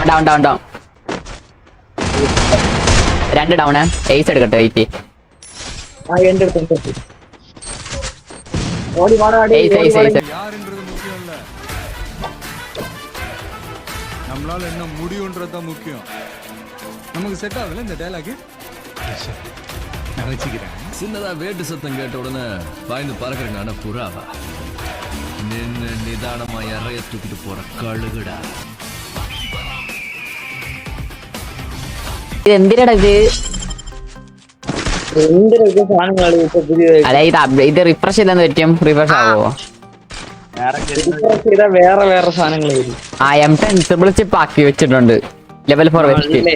Down down down down രണ്ട് down ace എടുക്കട്ടെ wait ആ എന്റെ അടുത്ത് എന്റെ അടുത്ത്. ഓടി വാടാടി എയ്സ് എയ്സ് എയ്സ് யாருன்றது முக்கியம் இல்ல நம்மளால என்ன முடியுன்றது தான் முக்கியம் நமக்கு செட் ஆகல இந்த டைலாக் நான் வச்சுக்கிறேன் சின்னதா வேட்டு சத்தம் கேட்ட உடனே பாய்ந்து பறக்கிறேன் புறாவா நின்னு நிதானமா இறைய தூக்கிட்டு போற கழுகுடா എന്തിനാടാ ഇത്? അല്ല ഇത് ഇത് റിഫ്രഷ് ചെയ്തെന്ന് പറ്റും. റിഫ്രഷ് ആവോ? വേറെ വേറെ സാധനങ്ങൾ ആ എം ടെൻ ട്രിപ്പിൾ ചിപ്പ് ആക്കി വെച്ചിട്ടുണ്ട്. ലെവൽ ഫോർ ആണല്ലേ?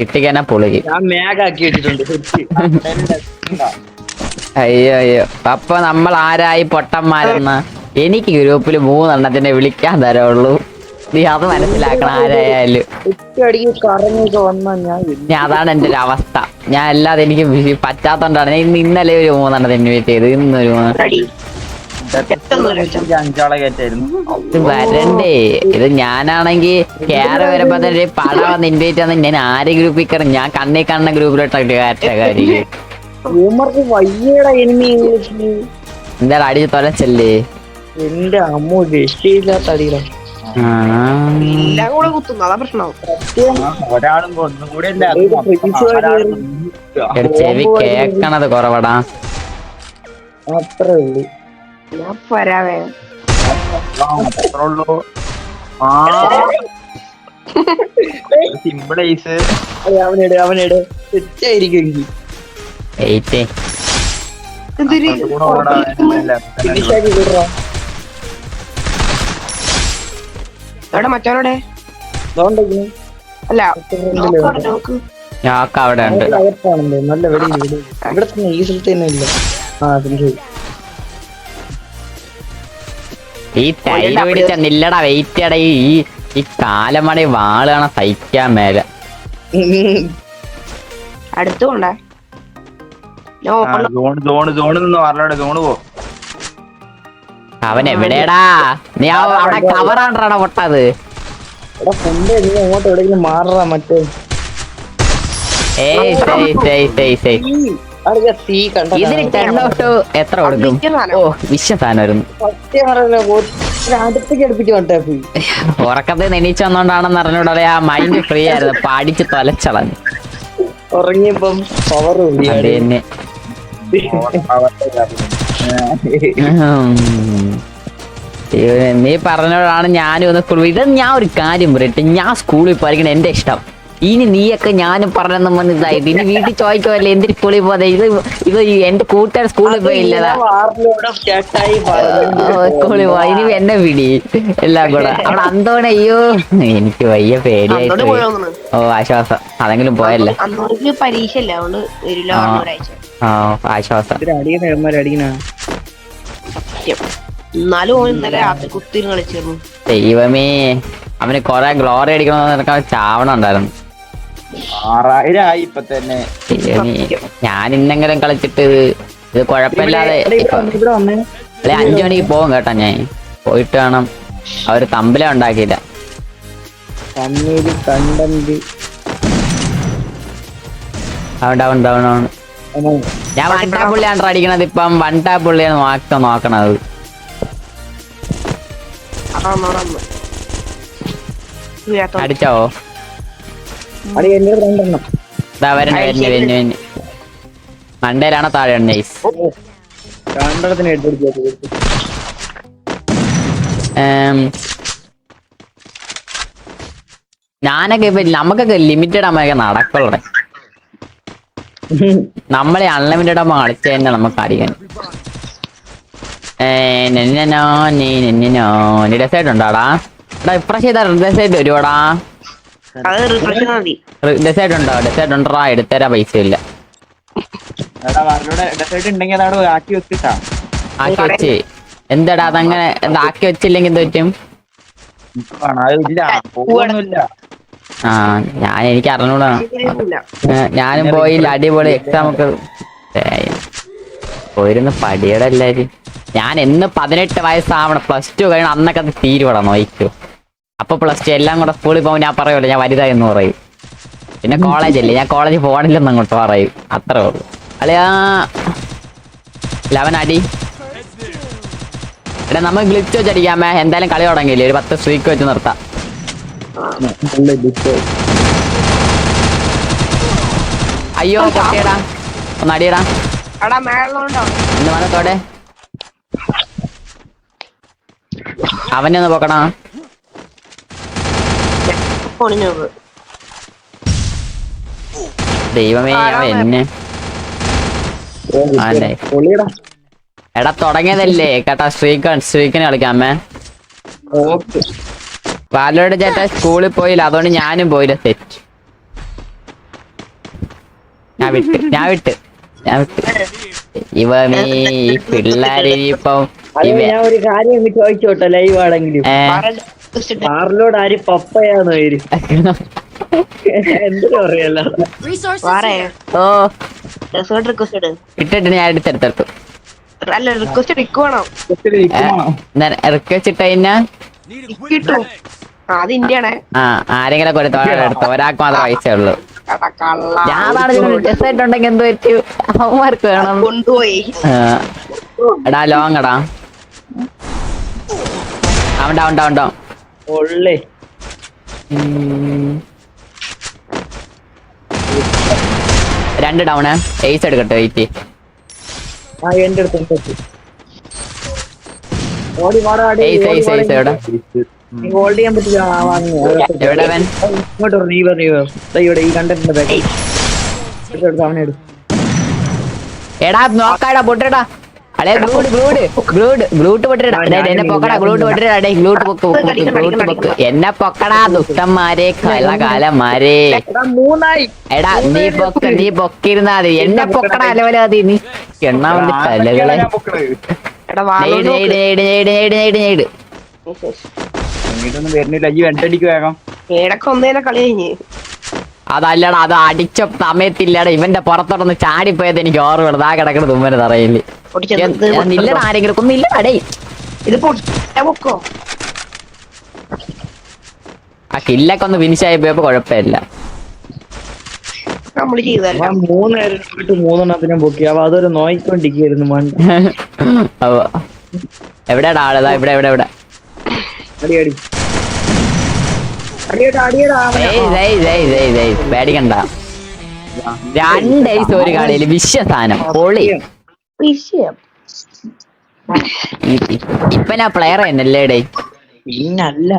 കിട്ടിക്കാനാ പൊളിക്ക്. അയ്യോ അയ്യോ. അപ്പൊ നമ്മൾ ആരായി പൊട്ടന്മാരെന്ന് എനിക്ക് ഗ്രൂപ്പിൽ മൂന്നെണ്ണത്തിനെ വിളിക്കാൻ തരവുള്ളൂ നീ അത് മനസ്സിലാക്കണം ആരായാലും. ഞാൻ അതാണ് എന്റെ ഒരു അവസ്ഥ. ഞാൻ അല്ലാതെ എനിക്ക് പറ്റാത്തോണ്ടാണ്. ഞാൻ ഇന്ന് ഇന്നലെ ഒരു മൂന്നെണ്ണത്തിന് ഇൻവൈറ്റ് ചെയ്ത്. ഇന്നൊരു വരണ്ടേ. ഇത് ഞാനാണെങ്കി കേറി വരുമ്പോ തന്നെ പടം വന്ന് ഇൻവൈറ്റ് വന്ന് ഞാൻ ആരെ ഗ്രൂപ്പിൽ കയറും? ഞാൻ കണ്ണി കണ്ണ ഗ്രൂപ്പിലോട്ട് കയറ്റ കാര്യം എന്തായാലും അടിച്ച് തൊലച്ചല്ലേ? എന്റെ അമ്മ രക്ഷയില്ലാത്ത അടിയില ആ. എല്ലാം കൂടെ കുത്തുന്നു അതാ പ്രശ്നം. ഒരാളും ഒന്നും കൂടെ അല്ല അത് മൊത്തം ചെവി കേക്കണത് കുറവടാ. അത്രേ ഉള്ളൂ. ഞാൻ വരാവേ ആ, അത്രേ ഉള്ളൂ. ആ. സിമ്പിൾ ഐസ് അവനെട് അവനെട് തെറ്റായിരിക്കും എനിക്ക് എയ്റ്റ് എന്തൊരു കൂടെ ഓടാൻ ഫിനിഷ് ആക്കി വിടറാ. എവിടെ മറ്റവരോടെ അല്ല. അവിടെ ഉണ്ട്. നല്ല വെടി വെളിയിൽ ഇവിടെ തന്നെ ഈ സ്ഥലത്ത് തന്നെ ഇല്ല. ആ ഫിനിഷ് ഈ പിടിച്ച നില്ലടാ വെയിറ്റ് ഈ ഈ കാലമണി വാൾ കാണാൻ സഹിക്കാൻ മേലെ. അടുത്ത് കൊണ്ടേ ഞാൻ ഓപ്പൺ സോണ് സോണ് സോണ് നിന്ന് പറഞ്ഞോടെ സോണ് പോ. അവൻ എവിടെടാ നീ അവിടെ കവറാണ്ടാ പൊട്ടത്. ഇതിന് ടെൻ ഔട്ട് എത്ര കൊടുക്കും? ഓ വിശ്വസാനായിരുന്നു ഉറക്കത്തിൽ നെനീച്ച് വന്നോണ്ടാണെന്ന് അറിഞ്ഞൂടെ ആ മൈൻഡ് ഫ്രീ ആയിരുന്നു. പാടിച്ച് തൊലച്ചളഞ്ഞു. ഉറങ്ങിയപ്പം പവർ തന്നെ. നീ പറഞ്ഞോടാണ് ഞാനും ഒന്ന് സ്കൂളിൽ ഇത് ഞാൻ ഒരു കാര്യം പറയട്ടെ. ഞാൻ സ്കൂളിൽ പഠിക്കണം എന്റെ ഇഷ്ടം. ഇനി നീയൊക്കെ ഞാനും പറഞ്ഞെന്ന് മനസ്സിലായിട്ട് ഇനി വീട്ടിൽ ചോദിക്കുമല്ലേ എന്തിരി സ്കൂളിൽ പോകാതെ ഇത് ഇത് ഈ എന്റെ കൂട്ടുകാർ സ്കൂളിൽ പോയില്ലതാ സ്കൂളിൽ പോവാ. ഇനി എന്നെ പിടി എല്ലാം കൂടെ. അവിടെ അന്തോണ അയ്യോ എനിക്ക് വയ്യ പേടിയായിട്ട് പോയി. പോയി ഓ ആശ്വാസം. അതെങ്കിലും പോയല്ലേ? പരീക്ഷ ഇല്ല അതുകൊണ്ട് വരില്ല ആ. പറഞ്ഞു ഒരാഴ്ച ഓ ആശ്വാസം അടിക്കണ സത്യം. എന്നാലും ഓൻ ഇന്നലെ രാത്രി കുത്തിരും കളിച്ചിരുന്നു. ദൈവമേ അവന് കൊറേ ഗ്ലോറി അടിക്കണമെന്ന് ചാവണം ഉണ്ടായിരുന്നു ഇപ്പൊ തന്നെ. ഞാൻ ഇന്നെങ്കിലും കളിച്ചിട്ട് ഇത് കൊഴപ്പില്ലാതെ കുഴപ്പമില്ലാതെ ഇപ്പൊ ഇവിടെ വന്നേ അല്ലെ അഞ്ചു മണിക്ക് പോകും കേട്ടോ ഞാൻ. പോയിട്ട് വേണം. അവർ തമ്പില ഉണ്ടാക്കിയില്ല. ഡൗൺ ഡൗൺ ഡൗൺ ഡൗൺ ഞാൻ വൺ ടാപ്പ് പുള്ളിയാണ് അടിക്കണത് ഇപ്പം വൺ ടാപ്പ് പുള്ളിയാണ് നോക്ക നോക്കണത്. അടിച്ചോ? മണ്ടയിലാണോ താഴെ നൈസ്? ഞാനൊക്കെ ഇപ്പൊ നമുക്കൊക്കെ ലിമിറ്റഡ് അമ്മയൊക്കെ നടക്കുള്ളൂ നമ്മളെ അൺലിമിറ്റഡ് ആകുമ്പോൾ കളിച്ചു തന്നെ നമുക്ക് അടിക്കാൻ ഡെസൈഡ് ഉണ്ടോടാ? എടാ ഇപ്രാവശ്യം ചെയ്താ ഡെസൈഡ് വരുവാടാ? ഡെസൈഡ് ഉണ്ടോ? ഡെസൈഡ് ഉണ്ടോ എടുത്തരാ പൈസ ഇല്ല ആക്കി വെച്ച്. എന്താടാ അതങ്ങനെ ആക്കി വെച്ചില്ലെങ്കിൽ എന്ത് പറ്റും? പോകുന്നില്ല ആ ഞാൻ എനിക്ക് അറിഞ്ഞൂടാ ഞാനും പോയില്ല അടിപൊളി എക്സാം ഒക്കെ. പോയിരുന്നു പടിയുടെ എല്ലാരും. ഞാൻ എന്ന് പതിനെട്ട് വയസ്സാവണം പ്ലസ് ടു കഴിയണം അന്നൊക്കെ അത് തീരുവടാ നോയിക്കോ. അപ്പൊ പ്ലസ് ടു എല്ലാം കൂടെ സ്കൂളിൽ പോകുമ്പോൾ ഞാൻ പറയുമല്ലോ ഞാൻ വലുതായി എന്ന് പറയും. പിന്നെ കോളേജല്ലേ ഞാൻ കോളേജിൽ പോകണില്ലെന്ന് അങ്ങോട്ട് പറയും. അത്രേ ഉള്ളൂ. അല്ലയാ ലെവൻ അടി. എടാ നമ്മൾ ഗ്ലിച്ച് വെച്ചടിക്കാമേ. എന്തായാലും കളി തുടങ്ങിയില്ലേ? ഒരു പത്ത് സ്ട്രീക്ക് വെച്ച് നിർത്താം. അയ്യോ പൊട്ടിയടാ. ഒന്ന് അടിയടാ. ഇന്ന് വന്നത്തോടെ അവനെ ഒന്ന് പോക്കണോ ദൈവമേ അവൻ എന്നെ. എടാ തുടങ്ങിയതല്ലേ? കേട്ടാ സ്ട്രീക്ക് സ്ട്രീക്കിന് കളിക്കാമേ ഓക്കെ. പാലോട് ചേട്ടാ സ്കൂളിൽ പോയില്ല അതുകൊണ്ട് ഞാനും പോയില്ല. സെറ്റ് ഞാൻ വിട്ട് ഞാൻ വിട്ട് ഞാൻ വിട്ട്. ഇവ ഈ പിള്ളേര് ഇപ്പം അത് ഇവ ഞാൻ ഒരു കാര്യം ചോദിച്ചോട്ടെ ലൈവ് ആണെങ്കിലും. ഏ? ആര് പപ്പയാന്ന് പേര് എന്തിനു പറയല്ല വാറേ ഓ. ഇട്ടിട്ട് ഞാൻ എടുത്തെടുത്തെടുത്തു. റിക്വസ്റ്റ് ഇട്ട് അത് ഇന്ത്യയാണേ. ആ ആരെങ്കിലും കൊടുത്തോ എടുത്തോ? ഒരാൾക്ക് മാത്രമേ പൈസ ഉള്ളൂ. ഞാൻ ഉണ്ടെങ്കിൽ എന്ത് പറ്റി? ഹോംവർക്ക് വേണം. കൊണ്ടുപോയി. എടാ ലോങ് എടാ. അവൻ ഡൗൺ ഡൗൺ ഡൗൺ ഒള്ളേ രണ്ട് ഡൗണ് എയ്സ് എടുക്കട്ടെ വെയിറ്റ് ആ എന്റെ അടുത്ത് ഉണ്ട്. ഓടി വാടാ എയ്സ് എയ്സ് എയ്സ് എവിടെ? ഹോൾഡ് ചെയ്യാൻ പറ്റില്ല. ആ, വാങ്ങ്. അകത്ത് ഇങ്ങോട്ട് വരൂ, നീ ഇവിടെ ഈ കണ്ടന്റിന്റെ ബാക്ക് എടുത്ത് അവനെ എടു എടാ നോക്കാടാ പൊട്ടടാ. അളേ ഗ്ലൂഡ് ഗ്ലൂഡ് ഗ്ലൂഡ് ഗ്ലൂട്ട് പൊട്ടിടാ. എന്നെ പൊക്കടാ ഗ്ലൂട്ട് പൊട്ടടാ ഡേ ഗ്ലൂട്ട് പൊക്ക് പൊക്ക് ഗ്ലൂട്ട് പൊക്ക്. എന്നെ പൊക്കടാ ദുഷ്ടന്മാരെ കലകാലന്മാരെ എടാ മൂന്നായി. എടാ നീ പൊക്ക് നീ പൊക്കിരുന്നാ മതി. എന്നെ പൊക്കടാ. അലവല മതി. നീ എണ്ണാമതി തലകളെ എടാ നേട് നേട് നേട് നേട് നേട് നെയ്ഡ് ഇങ്ങോട്ടൊന്നും വരുന്നില്ല. ഈ വെണ്ടടിക്ക് വേഗം? ഏടൊക്കെ ഒന്നേനെ കളി കഴിഞ്ഞ്. അതല്ലടാ അത് അടിച്ച സമയത്തില്ലടാ. ഇവന്റെ പുറത്തോട്ടൊന്ന് ചാടിപ്പോയത് എനിക്ക് ഓർമ്മ ആ കിടക്കണ തുമ്മന് തറയിൽ. ഇല്ലടാ ആരെങ്കിലും ഒന്നും ഇല്ല അടേ ഇത് പൊക്കോ? ആ കില്ലൊക്കെ ഒന്ന് ഫിനിഷ് ആയി പോയപ്പോ കുഴപ്പമില്ല നമ്മൾ ചെയ്തല്ല മൂന്നെണ്ണത്തിനും പൊക്കി. അവ അതൊരു നോയിക്കൊണ്ടിരിക്കുന്നു. എവിടെയാടാ ആളതാ ഇവിടെ ഇവിടെ ഇവിടെ. അടിയടാ. പേടിക്കണ്ട. രണ്ട് ഐസ് ഒരു കളിയിൽ വിശ്വസാനം പൊളി. വിഷയം ഇപ്പൊ ഞാൻ പ്ലെയർ തന്നെയല്ലേ ഡേ പിന്നല്ല.